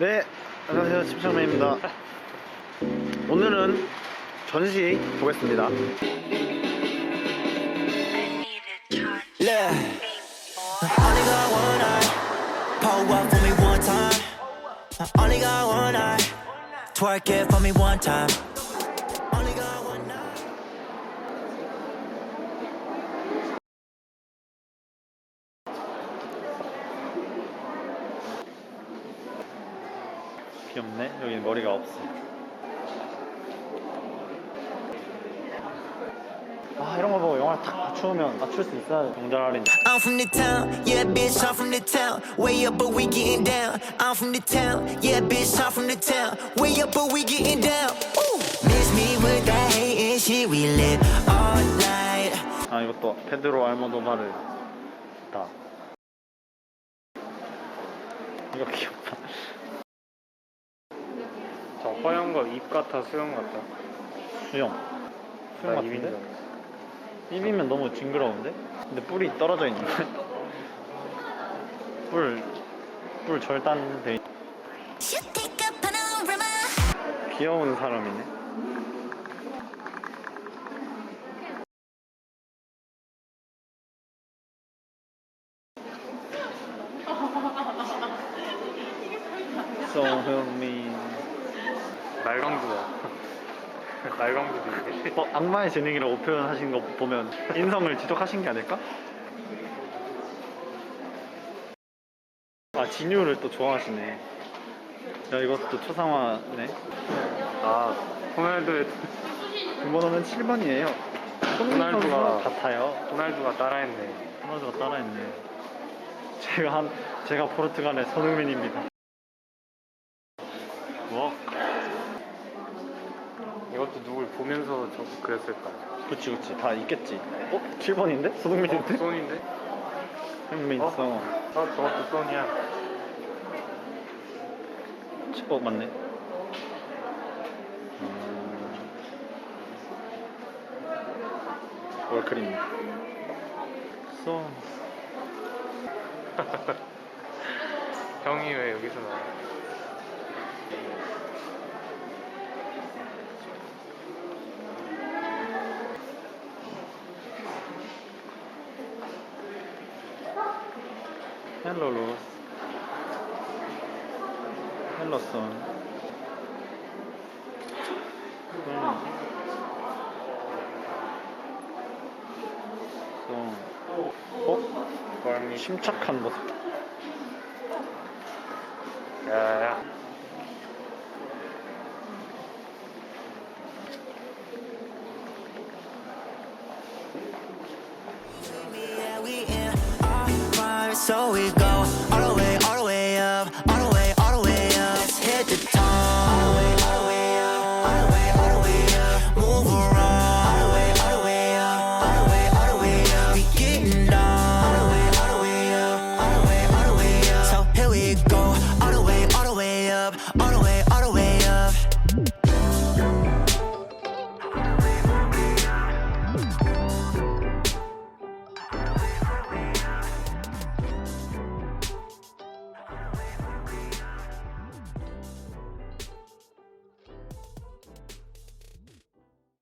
네, 안녕하세요. 침착맨입니다. 오늘은 전시 보겠습니다. 귀엽네. 여기 머리가 없어. 아, 이런 거 보고 영화를 탁 맞추면 맞출 수 있어야 정잘 할인. I'm from the town, yeah, bitch, I'm from the town. Way up, but we getting down. I'm from the town, yeah, bitch, I'm from the town. Way up, but we getting down. Ooh. Miss me with that hating shit, we live all night. 아, 이것도 페드로 알모도바르. 다. 이거 귀엽다. 저 허연 거 입 같아 수영 같아. 수영. 수영 나 같은데? 입인정. 입이면 너무 징그러운데? 근데 뿔이 떨어져 있는데? 뿔, 뿔 절단돼 있... Should take a panorama. 귀여운 사람이네. 소흥민 날강두도 이게. 어, 악마의 재능이라고 표현하신 거 보면 인성을 지적하신 게 아닐까? 아 진유를 또 좋아하시네. 야 이것도 초상화네. 아 호날두의 금번호는 7번이에요. 손흥민 호날두가- 같아요. 호날두가 따라했네. 호날두가 따라했네. 제가 한 제가 포르투갈의 손흥민입니다. 뭐? 이것도 누굴 보면서 저 그랬을까? 그치 그치 다 있겠지. 어? 7번인데? 손흥민인데? 손인데? 형민 어? 성. 아 저것도 손이야. 어 맞네. 음... 월크림. 써. 형이 왜 여기서 나와? 헬로 로스. 헬로 선. 어? 침착한 모습. 야야. so we go.